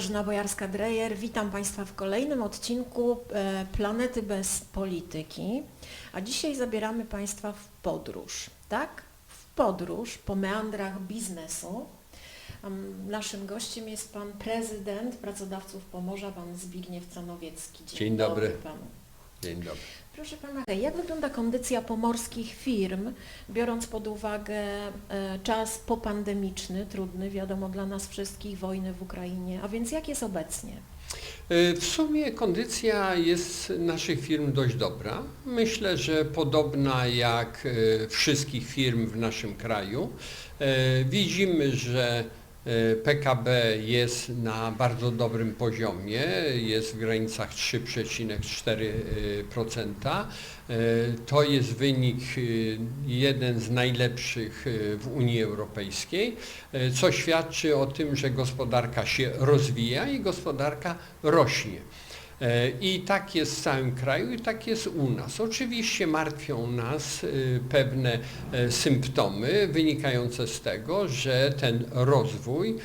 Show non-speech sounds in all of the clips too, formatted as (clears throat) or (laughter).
dobry, Grażyna Bojarska-Drejer. Witam Państwa w kolejnym odcinku e, Planety bez polityki. A dzisiaj zabieramy Państwa w podróż, tak? W podróż po meandrach biznesu. Naszym gościem jest Pan Prezydent Pracodawców Pomorza, Pan Zbigniew Canowiecki. Dzień dobry. Panu. Dzień dobry. Proszę Pana, jak wygląda kondycja pomorskich firm, biorąc pod uwagę e, czas popandemiczny, trudny, wiadomo dla nas wszystkich, wojny w Ukrainie, a więc jak jest obecnie? E, W sumie kondycja jest naszych firm dość dobra. Myślę, że podobna jak e, wszystkich firm w naszym kraju. Widzimy, że PKB jest na bardzo dobrym poziomie, jest w granicach 3,4%. E, To jest wynik e, jeden z najlepszych e, w Unii Europejskiej, e, co świadczy o tym, że gospodarka się rozwija i gospodarka rośnie. E, I tak jest w całym kraju i tak jest u nas. Oczywiście martwią nas e, pewne e, symptomy wynikające z tego, że ten rozwój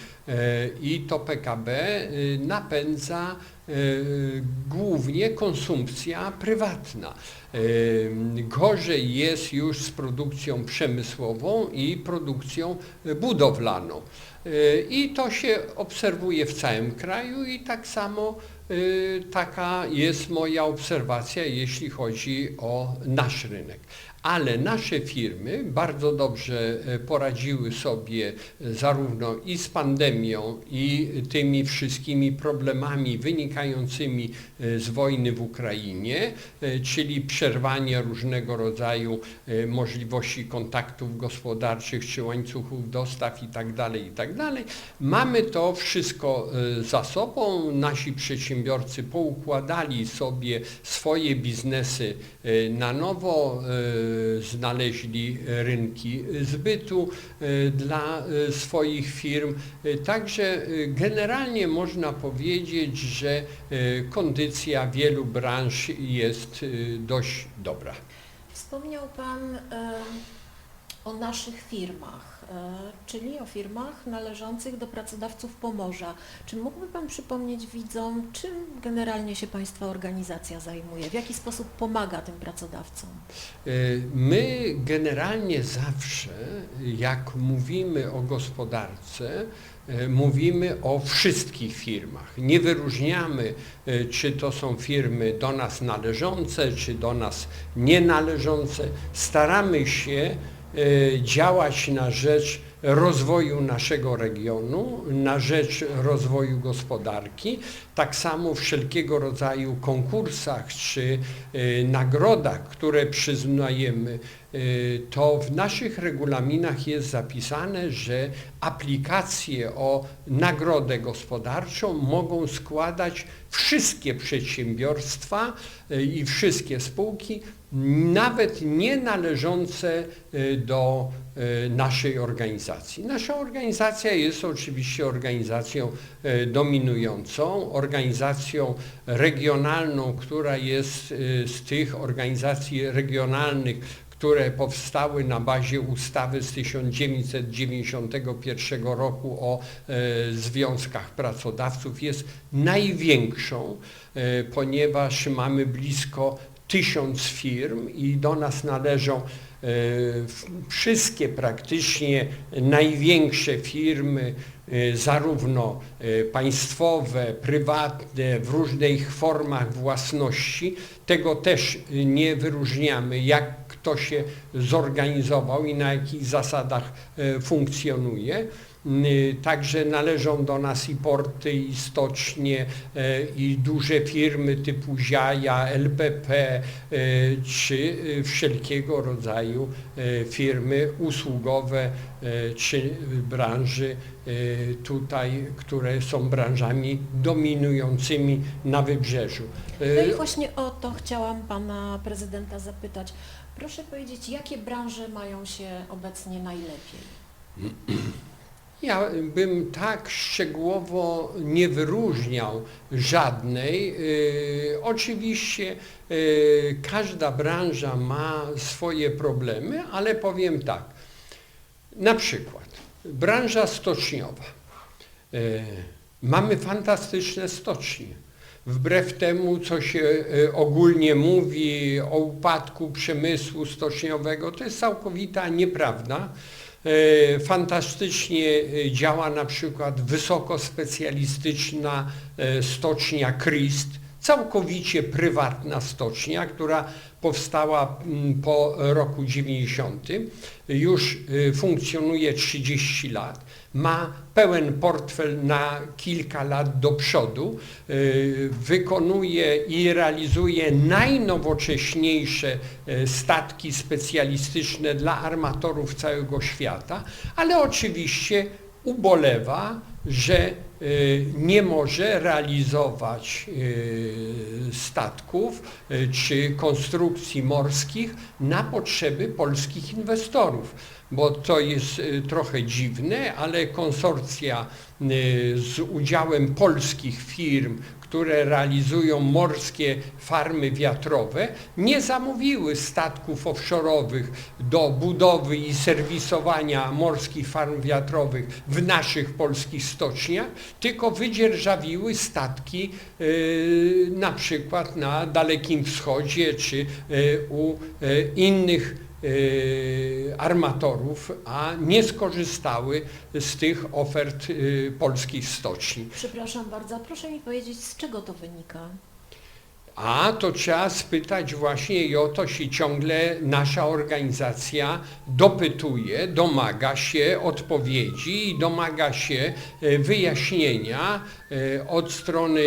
i to PKB napędza głównie konsumpcja prywatna. Gorzej jest już z produkcją przemysłową i produkcją budowlaną. I to się obserwuje w całym kraju i tak samo taka jest moja obserwacja, jeśli chodzi o nasz rynek. Ale nasze firmy bardzo dobrze e, poradziły sobie e, zarówno i z pandemią, i tymi wszystkimi problemami wynikającymi e, z wojny w Ukrainie, czyli przerwanie różnego rodzaju możliwości kontaktów gospodarczych czy łańcuchów dostaw itd. itd. Mamy to wszystko za sobą. Nasi przedsiębiorcy poukładali sobie swoje biznesy na nowo, e, znaleźli rynki zbytu e, dla swoich firm. Także generalnie można powiedzieć, że kondycja wielu branż jest dość dobra. Wspomniał Pan o naszych firmach, e, czyli o firmach należących do pracodawców Pomorza. Czy mógłby Pan przypomnieć widzom, czym generalnie się Państwa organizacja zajmuje? W jaki sposób pomaga tym pracodawcom? E, My generalnie zawsze, jak mówimy o gospodarce, e, mówimy o wszystkich firmach. Nie wyróżniamy, czy to są firmy do nas należące, czy do nas nienależące. Staramy się działać na rzecz rozwoju naszego regionu, na rzecz rozwoju gospodarki. Tak samo wszelkiego rodzaju konkursach czy e, nagrodach, które przyznajemy, e, to w naszych regulaminach jest zapisane, że aplikacje o nagrodę gospodarczą mogą składać wszystkie przedsiębiorstwa e, i wszystkie spółki, nawet nie należące e, do naszej organizacji. Nasza organizacja jest oczywiście organizacją dominującą, organizacją regionalną, która jest z tych organizacji regionalnych, które powstały na bazie ustawy z 1991 roku o e, związkach pracodawców, jest największą, e, ponieważ mamy blisko tysiąc firm i do nas należą e, wszystkie praktycznie największe firmy, zarówno e, państwowe, prywatne, w różnych formach własności. Tego też nie wyróżniamy, jak kto się zorganizował i na jakich zasadach e, funkcjonuje. Y, Także należą do nas i porty, i stocznie, e, i duże firmy typu Ziaja, LPP, e, czy e, wszelkiego rodzaju firmy usługowe, czy branży tutaj, które są branżami dominującymi na wybrzeżu. No i właśnie o to chciałam Pana Prezydenta zapytać. Proszę powiedzieć, jakie branże mają się obecnie najlepiej? (clears throat) Ja bym tak szczegółowo nie wyróżniał żadnej. Yy, oczywiście yy, każda branża ma swoje problemy, ale powiem tak. Na przykład branża stoczniowa. Yy, Mamy fantastyczne stocznie. Wbrew temu, co się ogólnie mówi o upadku przemysłu stoczniowego, to jest całkowita nieprawda. E, Fantastycznie e, działa na przykład wysokospecjalistyczna e, stocznia Christ, całkowicie prywatna stocznia, która powstała mm, po roku 90. Już y, funkcjonuje 30 lat. Ma pełen portfel na kilka lat do przodu. Y, Wykonuje i realizuje najnowocześniejsze y, statki specjalistyczne dla armatorów całego świata, ale oczywiście ubolewa, że y, nie może realizować y, statków y, czy konstrukcji morskich na potrzeby polskich inwestorów, bo to jest trochę dziwne, ale konsorcja z udziałem polskich firm, które realizują morskie farmy wiatrowe, nie zamówiły statków offshorowych do budowy i serwisowania morskich farm wiatrowych w naszych polskich stoczniach, tylko wydzierżawiły statki y, na przykład na Dalekim Wschodzie czy y, u y, innych armatorów, a nie skorzystały z tych ofert y, polskich stoczni. Przepraszam bardzo, proszę mi powiedzieć, z czego to wynika? A to trzeba spytać właśnie i o to się ciągle nasza organizacja dopytuje, domaga się odpowiedzi i domaga się e, wyjaśnienia e, od strony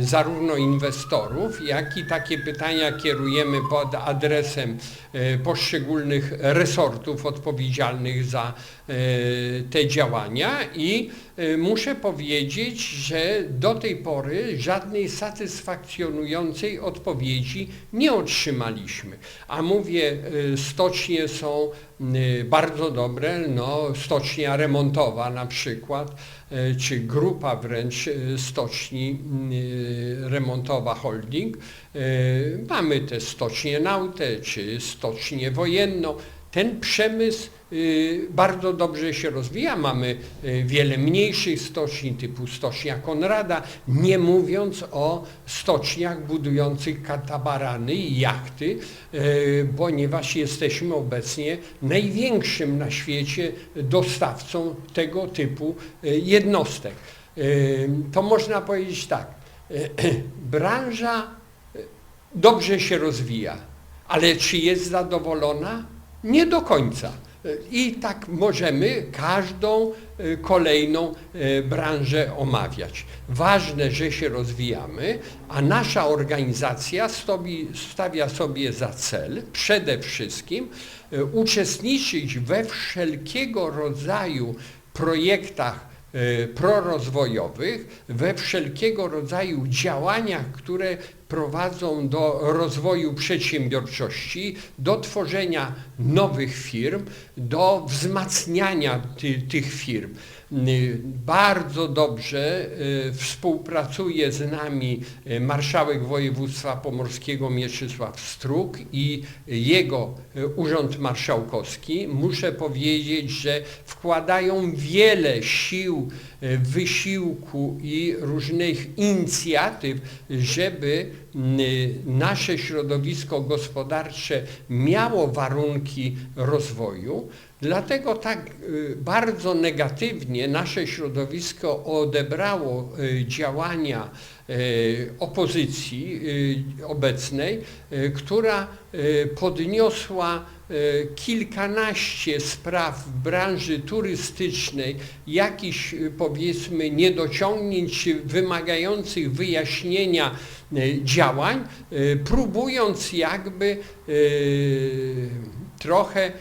zarówno inwestorów, jak i takie pytania kierujemy pod adresem e, poszczególnych resortów odpowiedzialnych za te działania i e, muszę powiedzieć, że do tej pory żadnej satysfakcjonującej odpowiedzi nie otrzymaliśmy. A mówię, e, stocznie są e, bardzo dobre, no, stocznia remontowa na przykład, e, czy grupa wręcz e, stoczni e, remontowa holding. E, Mamy te stocznie naute, czy stocznię wojenną. Ten przemysł y, bardzo dobrze się rozwija. Mamy y, wiele mniejszych stoczni typu stocznia Konrada, nie mówiąc o stoczniach budujących katabarany i jachty, y, ponieważ jesteśmy obecnie największym na świecie dostawcą tego typu jednostek. To można powiedzieć tak, (clears throat) branża dobrze się rozwija, ale czy jest zadowolona? Nie do końca. I tak możemy każdą y, kolejną y, branżę omawiać. Ważne, że się rozwijamy, a nasza organizacja stawia sobie za cel przede wszystkim y, uczestniczyć we wszelkiego rodzaju projektach prorozwojowych, we wszelkiego rodzaju działaniach, które prowadzą do rozwoju przedsiębiorczości, do tworzenia nowych firm, do wzmacniania ty, tych firm. Y, Bardzo dobrze y, współpracuje z nami y, marszałek województwa pomorskiego Mieczysław Struk i jego urząd marszałkowski. Muszę powiedzieć, że wkładają wiele sił, wysiłku i różnych inicjatyw, żeby nasze środowisko gospodarcze miało warunki rozwoju. Dlatego tak y, bardzo negatywnie nasze środowisko odebrało y, działania opozycji obecnej, która podniosła kilkanaście spraw w branży turystycznej, jakichś y, powiedzmy niedociągnięć wymagających wyjaśnienia y, działań, próbując jakby trochę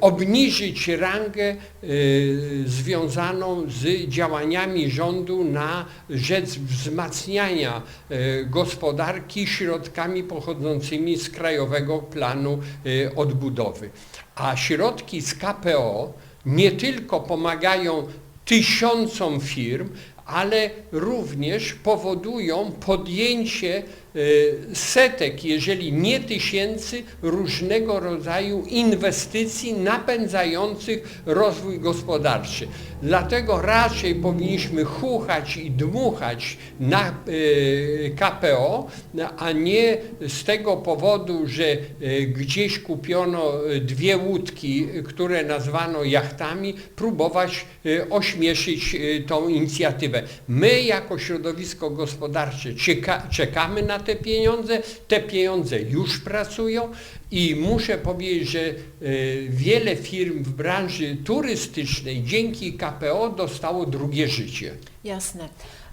obniżyć rangę y, związaną z działaniami rządu na rzecz wzmacniania y, gospodarki środkami pochodzącymi z Krajowego Planu y, Odbudowy. A środki z KPO nie tylko pomagają tysiącom firm, ale również powodują podjęcie setek, jeżeli nie tysięcy różnego rodzaju inwestycji napędzających rozwój gospodarczy. Dlatego raczej powinniśmy chuchać i dmuchać na e, KPO, a nie z tego powodu, że e, gdzieś kupiono dwie łódki, które nazwano jachtami, próbować ośmieszyć tą inicjatywę. My jako środowisko gospodarcze czeka, czekamy na te pieniądze, te pieniądze już pracują i muszę powiedzieć, że e, wiele firm w branży turystycznej dzięki KPO dostało drugie życie. Jasne.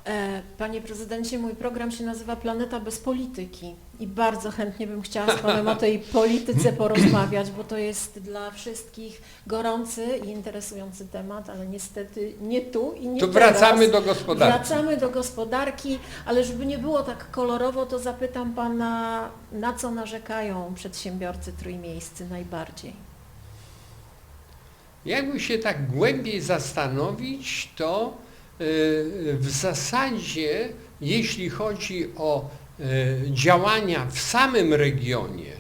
E, Panie prezydencie, mój program się nazywa Planeta bez polityki i bardzo chętnie bym chciała z Panem o tej polityce porozmawiać, bo to jest dla wszystkich gorący i interesujący temat, ale niestety nie tu i nie teraz. wracamy do gospodarki. Wracamy do gospodarki, ale żeby nie było tak kolorowo, to zapytam Pana, na co narzekają przedsiębiorcy trójmiejscy najbardziej? Jakby się tak głębiej zastanowić, to w zasadzie, jeśli chodzi o y, działania w samym regionie,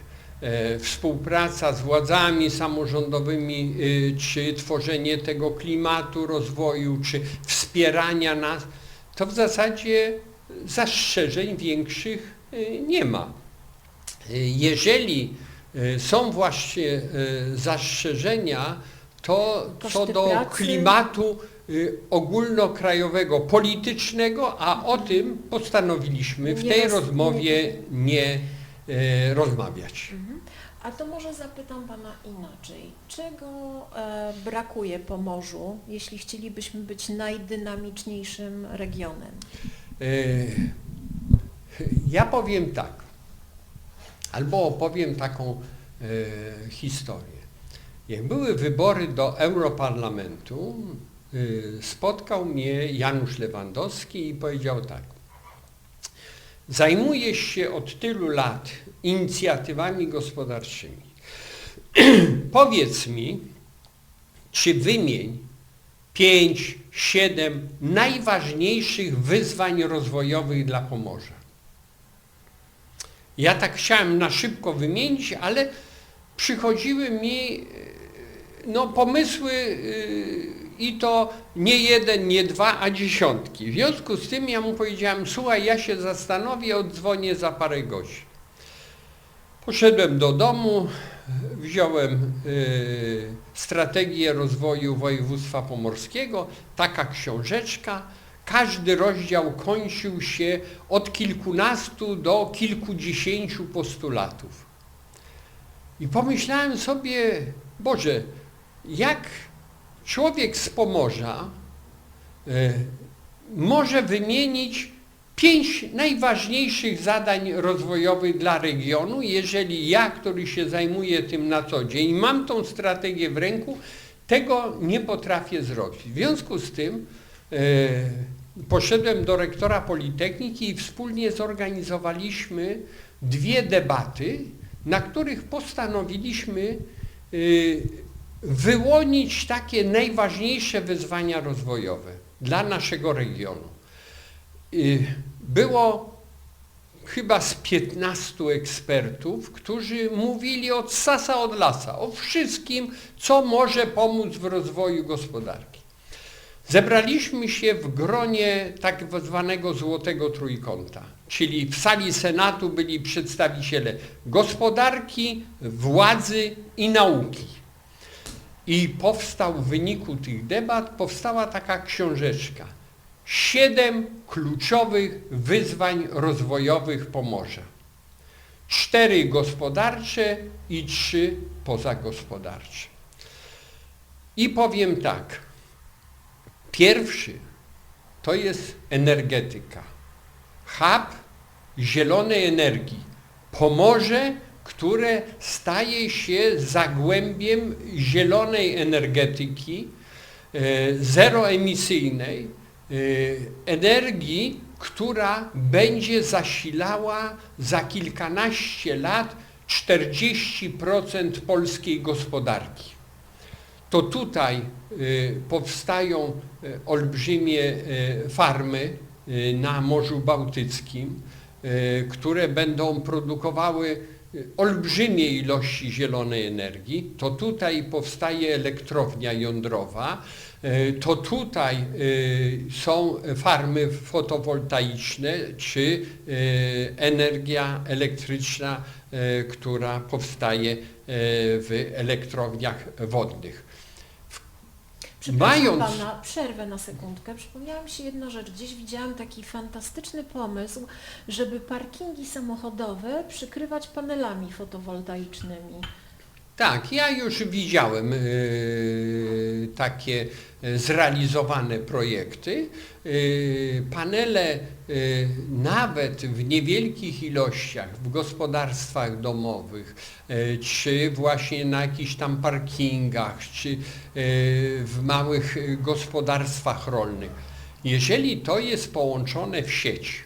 y, współpraca z władzami samorządowymi, y, czy tworzenie tego klimatu rozwoju, czy wspierania nas, to w zasadzie zastrzeżeń większych y, nie ma. Y, Jeżeli y, są właśnie y, zastrzeżenia, to co Koszty do pracy. klimatu y, ogólnokrajowego, politycznego, a o tym postanowiliśmy w Nie tej roz- rozmowie nie y, rozmawiać. A to może zapytam Pana inaczej. Czego e, brakuje Pomorzu, jeśli chcielibyśmy być najdynamiczniejszym regionem? Y, Ja powiem tak, albo opowiem taką y, historię. Jak były wybory do Europarlamentu, y, spotkał mnie Janusz Lewandowski i powiedział tak. Zajmujesz się od tylu lat inicjatywami gospodarczymi. (clears throat) Powiedz mi, czy wymień pięć, siedem najważniejszych wyzwań rozwojowych dla Pomorza. Ja tak chciałem na szybko wymienić, ale przychodziły mi e, no, pomysły e, i to nie jeden, nie dwa, a dziesiątki. W związku z tym ja mu powiedziałem, słuchaj, ja się zastanowię, oddzwonię za parę godzin. Poszedłem do domu, wziąłem y, strategię rozwoju województwa pomorskiego, taka książeczka. Każdy rozdział kończył się od kilkunastu do kilkudziesięciu postulatów. I pomyślałem sobie, Boże, jak człowiek z Pomorza y, może wymienić pięć najważniejszych zadań rozwojowych dla regionu, jeżeli ja, który się zajmuję tym na co dzień, mam tą strategię w ręku, tego nie potrafię zrobić. W związku z tym e, poszedłem do rektora Politechniki i wspólnie zorganizowaliśmy dwie debaty, na których postanowiliśmy e, wyłonić takie najważniejsze wyzwania rozwojowe dla naszego regionu. Y, Było chyba z 15 ekspertów, którzy mówili od sasa od lasa, o wszystkim, co może pomóc w rozwoju gospodarki. Zebraliśmy się w gronie tak zwanego złotego trójkąta, czyli w sali Senatu byli przedstawiciele gospodarki, władzy i nauki. I powstał w wyniku tych debat, powstała taka książeczka. Siedem kluczowych wyzwań rozwojowych Pomorza. Cztery gospodarcze i trzy pozagospodarcze. I powiem tak. Pierwszy to jest energetyka. Hub zielonej energii. Pomorze, które staje się zagłębiem zielonej energetyki, e, zeroemisyjnej, e, energii, która będzie zasilała za kilkanaście lat 40% polskiej gospodarki. To tutaj y, powstają olbrzymie farmy na Morzu Bałtyckim. e, które będą produkowały e, olbrzymie ilości zielonej energii, to tutaj powstaje elektrownia jądrowa, e, to tutaj e, są farmy fotowoltaiczne czy e, energia elektryczna, która powstaje w elektrowniach wodnych. Przepraszam Mając- Pana, przerwę na sekundkę. Przypomniała mi się jedna rzecz. Gdzieś widziałam taki fantastyczny pomysł, żeby parkingi samochodowe przykrywać panelami fotowoltaicznymi. Tak, ja już widziałem e, takie e, zrealizowane projekty. E, panele nawet w niewielkich ilościach w gospodarstwach domowych, czy właśnie na jakichś tam parkingach, czy w małych gospodarstwach rolnych. Jeżeli to jest połączone w sieć,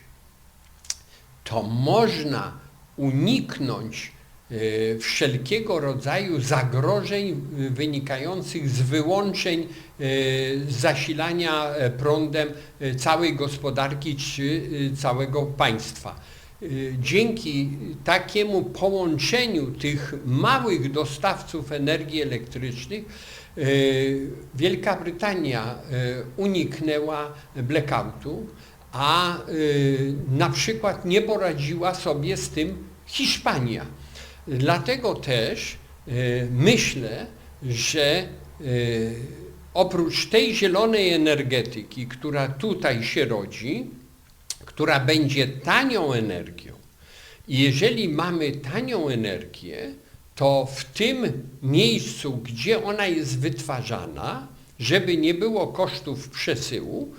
to można uniknąć wszelkiego rodzaju zagrożeń e, wynikających z wyłączeń e, zasilania e, prądem e, całej gospodarki czy całego państwa. Dzięki takiemu połączeniu tych małych dostawców energii elektrycznych Wielka Brytania uniknęła blackoutu, a y, na przykład nie poradziła sobie z tym Hiszpania. Dlatego też y, myślę, że y, oprócz tej zielonej energetyki, która tutaj się rodzi, która będzie tanią energią, jeżeli mamy tanią energię, to w tym miejscu, gdzie ona jest wytwarzana, żeby nie było kosztów przesyłu,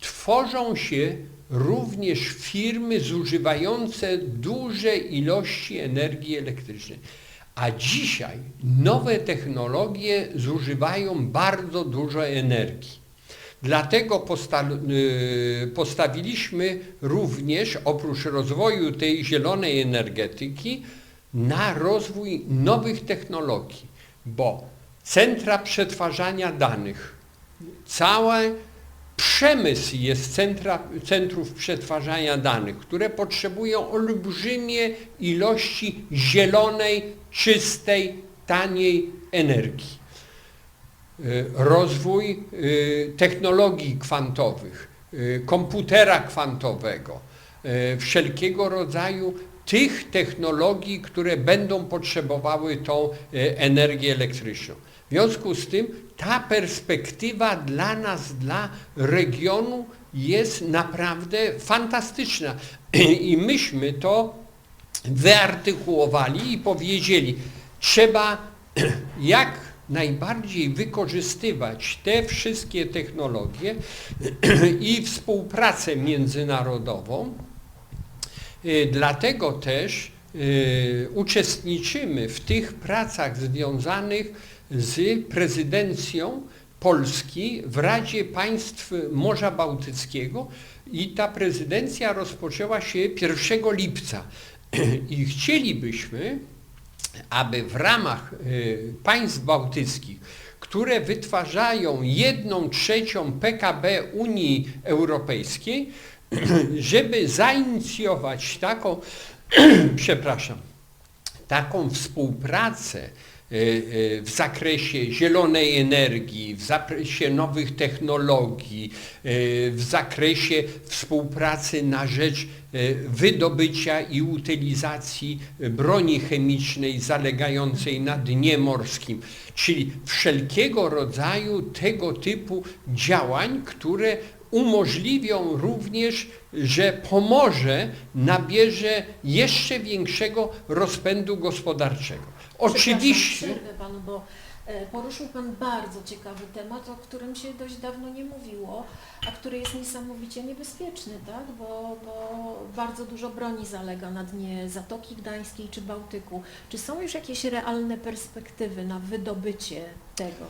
tworzą się również firmy zużywające duże ilości energii elektrycznej. A dzisiaj nowe technologie zużywają bardzo dużo energii. Dlatego y, postawiliśmy również, oprócz rozwoju tej zielonej energetyki, na rozwój nowych technologii, bo centra przetwarzania danych, cały przemysł jest centra, centrów przetwarzania danych, które potrzebują olbrzymie ilości zielonej, czystej, taniej energii. Y, Rozwój y, technologii kwantowych, y, komputera kwantowego, wszelkiego rodzaju tych technologii, które będą potrzebowały tą energię elektryczną. W związku z tym ta perspektywa dla nas, dla regionu jest naprawdę fantastyczna. I myśmy to wyartykułowali i powiedzieli, trzeba (clears throat) jak najbardziej wykorzystywać te wszystkie technologie (clears throat) i współpracę międzynarodową. Y, Dlatego też y, uczestniczymy w tych pracach związanych z prezydencją Polski w Radzie Państw Morza Bałtyckiego i ta prezydencja rozpoczęła się 1 lipca. (clears throat) I chcielibyśmy, aby w ramach y, państw bałtyckich, które wytwarzają jedną trzecią PKB Unii Europejskiej, (clears throat) żeby zainicjować taką, (clears throat) przepraszam, taką współpracę w zakresie zielonej energii, w zakresie nowych technologii, y, w zakresie współpracy na rzecz y, wydobycia i utylizacji broni chemicznej zalegającej na dnie morskim, czyli wszelkiego rodzaju tego typu działań, które umożliwią również, że Pomorze nabierze jeszcze większego rozpędu gospodarczego. Oczywiście, przerwę Panu, bo e, poruszył Pan bardzo ciekawy temat, o którym się dość dawno nie mówiło, a który jest niesamowicie niebezpieczny, tak? bo, bo bardzo dużo broni zalega na dnie Zatoki Gdańskiej czy Bałtyku. Czy są już jakieś realne perspektywy na wydobycie tego?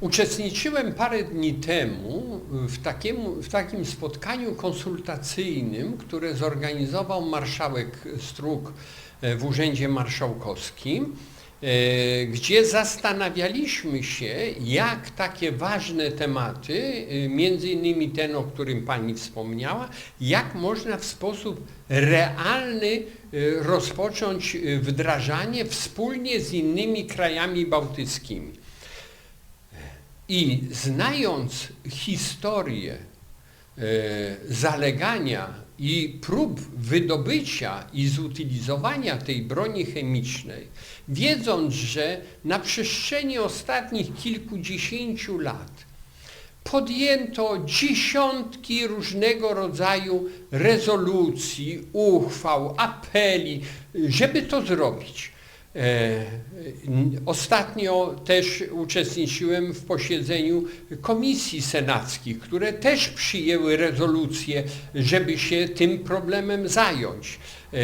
Uczestniczyłem parę dni temu w takim, w takim spotkaniu konsultacyjnym, które zorganizował marszałek Struk w Urzędzie Marszałkowskim. E, e, gdzie zastanawialiśmy się, jak takie ważne tematy, e, między innymi ten, o którym Pani wspomniała, jak można w sposób realny e, rozpocząć e, wdrażanie wspólnie z innymi krajami bałtyckimi. I znając historię e, zalegania i prób wydobycia i zutylizowania tej broni chemicznej, wiedząc, że na przestrzeni ostatnich kilkudziesięciu lat podjęto dziesiątki różnego rodzaju rezolucji, uchwał, apeli, żeby to zrobić. E, Ostatnio też uczestniczyłem w posiedzeniu komisji senackich, które też przyjęły rezolucję, żeby się tym problemem zająć. E,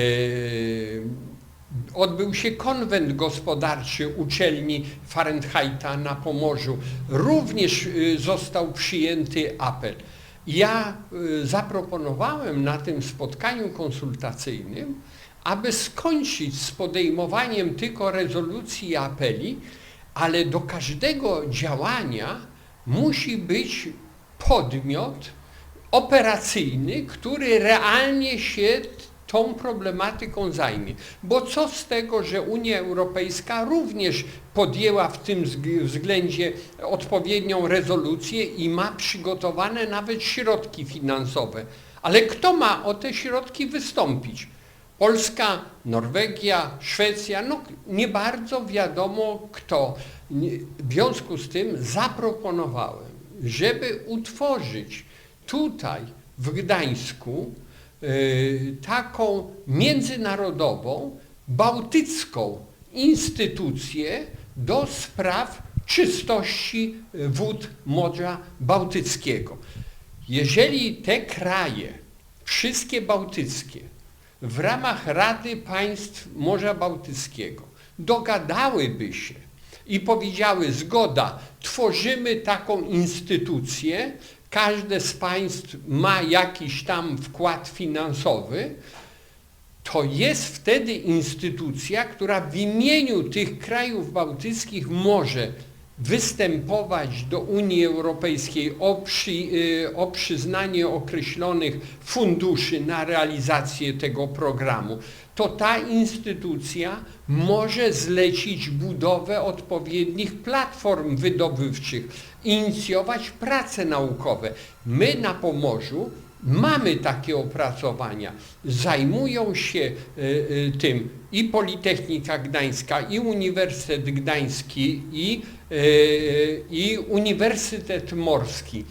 Odbył się konwent gospodarczy uczelni Fahrenheita na Pomorzu. Również y, został przyjęty apel. Ja zaproponowałem na tym spotkaniu konsultacyjnym, aby skończyć z podejmowaniem tylko rezolucji i apeli, ale do każdego działania musi być podmiot operacyjny, który realnie się tą problematyką zajmie. Bo co z tego, że Unia Europejska również podjęła w tym wzg- względzie odpowiednią rezolucję i ma przygotowane nawet środki finansowe. Ale kto ma o te środki wystąpić? Polska, Norwegia, Szwecja, no nie bardzo wiadomo kto. W związku z tym zaproponowałem, żeby utworzyć tutaj w Gdańsku y, taką międzynarodową, bałtycką instytucję do spraw czystości wód Morza Bałtyckiego. Jeżeli te kraje, wszystkie bałtyckie, w ramach Rady Państw Morza Bałtyckiego dogadałyby się i powiedziały zgoda, tworzymy taką instytucję, każde z państw ma jakiś tam wkład finansowy, to jest wtedy instytucja, która w imieniu tych krajów bałtyckich może występować do Unii Europejskiej o, przy, y, o przyznanie określonych funduszy na realizację tego programu, to ta instytucja może zlecić budowę odpowiednich platform wydobywczych, inicjować prace naukowe. My na Pomorzu Mamy takie opracowania. Zajmują się y, y, tym i Politechnika Gdańska, i Uniwersytet Gdański, i, y, i Uniwersytet Morski.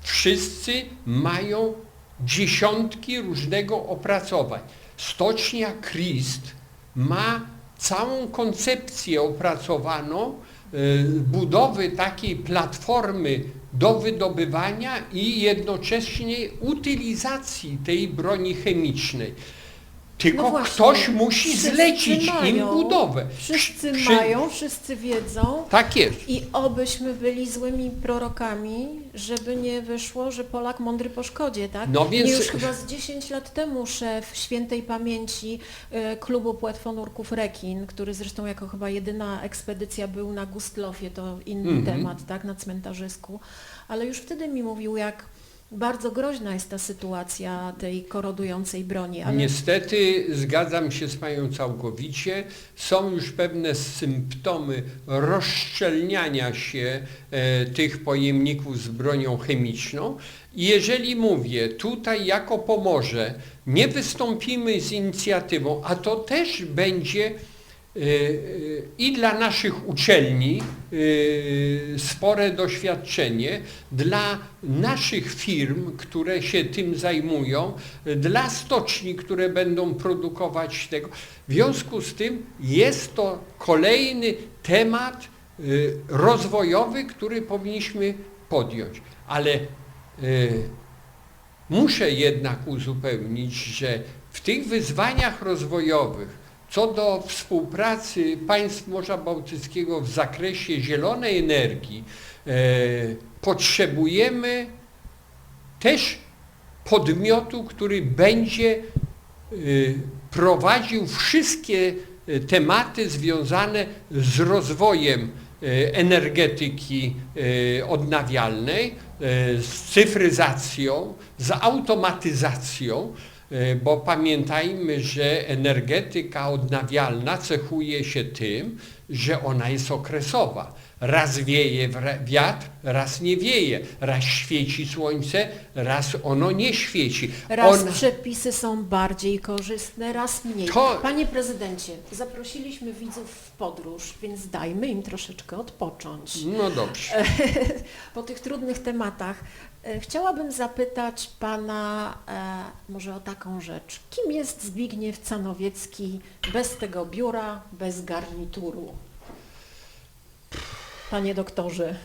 Wszyscy mają dziesiątki różnego opracowań. Stocznia Christ ma całą koncepcję opracowaną budowy takiej platformy do wydobywania i jednocześnie utylizacji tej broni chemicznej. Tylko No właśnie, ktoś musi zlecić im mają, budowę. Wszyscy Przy- mają, wszyscy wiedzą. Tak jest. I obyśmy byli złymi prorokami, żeby nie wyszło, że Polak mądry po szkodzie, tak? No więc- Nie już chyba z 10 lat temu szef świętej pamięci e, klubu płetwonurków Rekin, który zresztą jako chyba jedyna ekspedycja był na Gustlofie, to inny Mhm. temat, tak, na cmentarzysku, ale już wtedy mi mówił, jak bardzo groźna jest ta sytuacja tej korodującej broni. Ale Niestety zgadzam się z Panią całkowicie. Są już pewne symptomy rozszczelniania się e, tych pojemników z bronią chemiczną. Jeżeli mówię, tutaj jako Pomorze nie wystąpimy z inicjatywą, a to też będzie i dla naszych uczelni e, spore doświadczenie, dla naszych firm, które się tym zajmują, dla stoczni, które będą produkować tego. W związku z tym jest to kolejny temat y, rozwojowy, który powinniśmy podjąć. Ale y, muszę jednak uzupełnić, że w tych wyzwaniach rozwojowych co do współpracy państw Morza Bałtyckiego w zakresie zielonej energii, e, potrzebujemy też podmiotu, który będzie y, prowadził wszystkie e, tematy związane z rozwojem e, energetyki e, odnawialnej, e, z cyfryzacją, z automatyzacją, e, bo pamiętajmy, że energetyka odnawialna cechuje się tym, że ona jest okresowa. Raz wieje wiatr, raz nie wieje. Raz świeci słońce, raz ono nie świeci. Raz Ona- przepisy są bardziej korzystne, raz mniej. To- Panie prezydencie, zaprosiliśmy widzów w podróż, więc dajmy im troszeczkę odpocząć. No dobrze. (laughs) po tych trudnych tematach. E, Chciałabym zapytać Pana e, może o taką rzecz. Kim jest Zbigniew Canowiecki bez tego biura, bez garnituru? Panie doktorze. (laughs)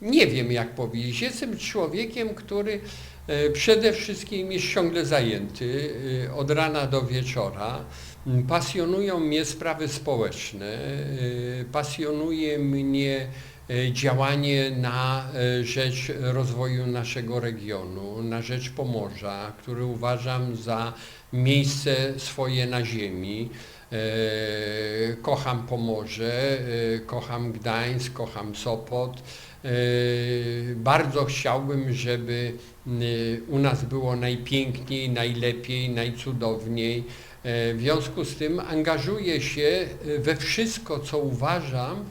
Nie wiem jak powiedzieć. Jestem człowiekiem, który e, przede wszystkim jest ciągle zajęty od rana do wieczora. M, Pasjonują mnie sprawy społeczne, pasjonuje mnie działanie na e, rzecz rozwoju naszego regionu, na rzecz Pomorza, który uważam za miejsce swoje na ziemi. E, Kocham Pomorze, e, kocham Gdańsk, kocham Sopot. E, Bardzo chciałbym, żeby u nas było najpiękniej, najlepiej, najcudowniej. E, W związku z tym angażuję się e, we wszystko, co uważam, e,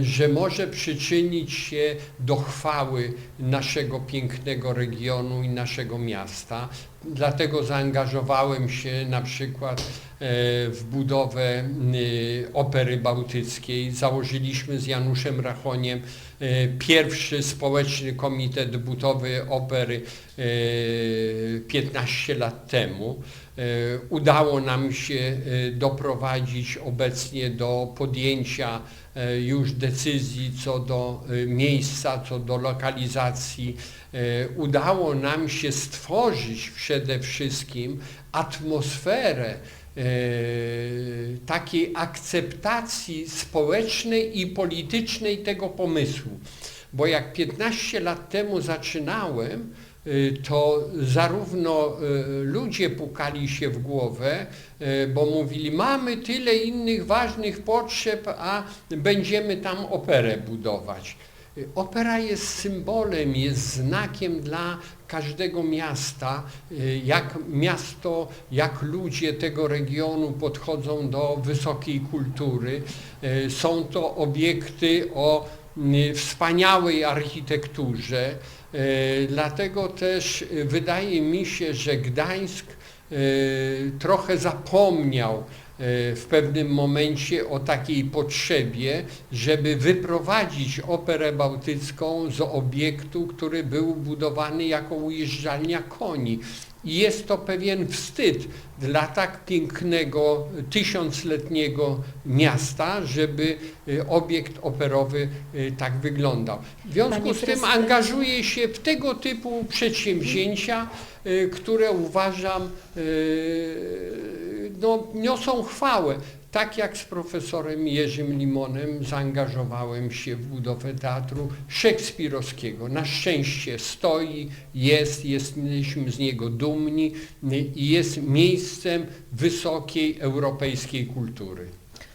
że może przyczynić się do chwały naszego pięknego regionu i naszego miasta. Dlatego zaangażowałem się na przykład e, w budowę m, Opery Bałtyckiej. Założyliśmy z Januszem Rachoniem e, pierwszy społeczny komitet budowy opery e, 15 lat temu. E, Udało nam się e, doprowadzić obecnie do podjęcia e, już decyzji co do e, miejsca, co do lokalizacji. E, Udało nam się stworzyć przede wszystkim atmosferę e, takiej akceptacji społecznej i politycznej tego pomysłu. Bo jak 15 lat temu zaczynałem, y, to zarówno ludzie pukali się w głowę, bo mówili, mamy tyle innych ważnych potrzeb, a będziemy tam operę budować. Opera jest symbolem, jest znakiem dla każdego miasta, y, jak miasto, jak ludzie tego regionu podchodzą do wysokiej kultury. Y, Są to obiekty o y, wspaniałej architekturze, dlatego też wydaje mi się, że Gdańsk trochę zapomniał w pewnym momencie o takiej potrzebie, żeby wyprowadzić Operę Bałtycką z obiektu, który był budowany jako ujeżdżalnia koni. I jest to pewien wstyd dla tak pięknego, tysiącletniego miasta, żeby y, obiekt operowy y, tak wyglądał. W związku Panie z tym angażuję się w tego typu przedsięwzięcia, y, które uważam no, niosą chwałę. Tak jak z profesorem Jerzym Limonem zaangażowałem się w budowę teatru szekspirowskiego. Na szczęście stoi, jest, jesteśmy z niego dumni i jest miejscem wysokiej europejskiej kultury.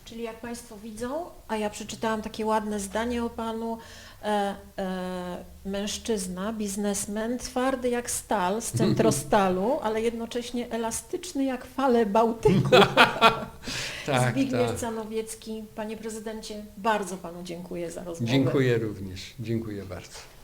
Czyli jak Państwo widzą, a ja przeczytałam takie ładne zdanie o Panu, e, e, mężczyzna, biznesmen, twardy jak stal z centrostalu, (laughs) ale jednocześnie elastyczny jak fale Bałtyku. (laughs) (laughs) Tak, Zbigniew tak. Canowiecki, Panie Prezydencie, bardzo Panu dziękuję za rozmowę. Dziękuję również. Dziękuję bardzo.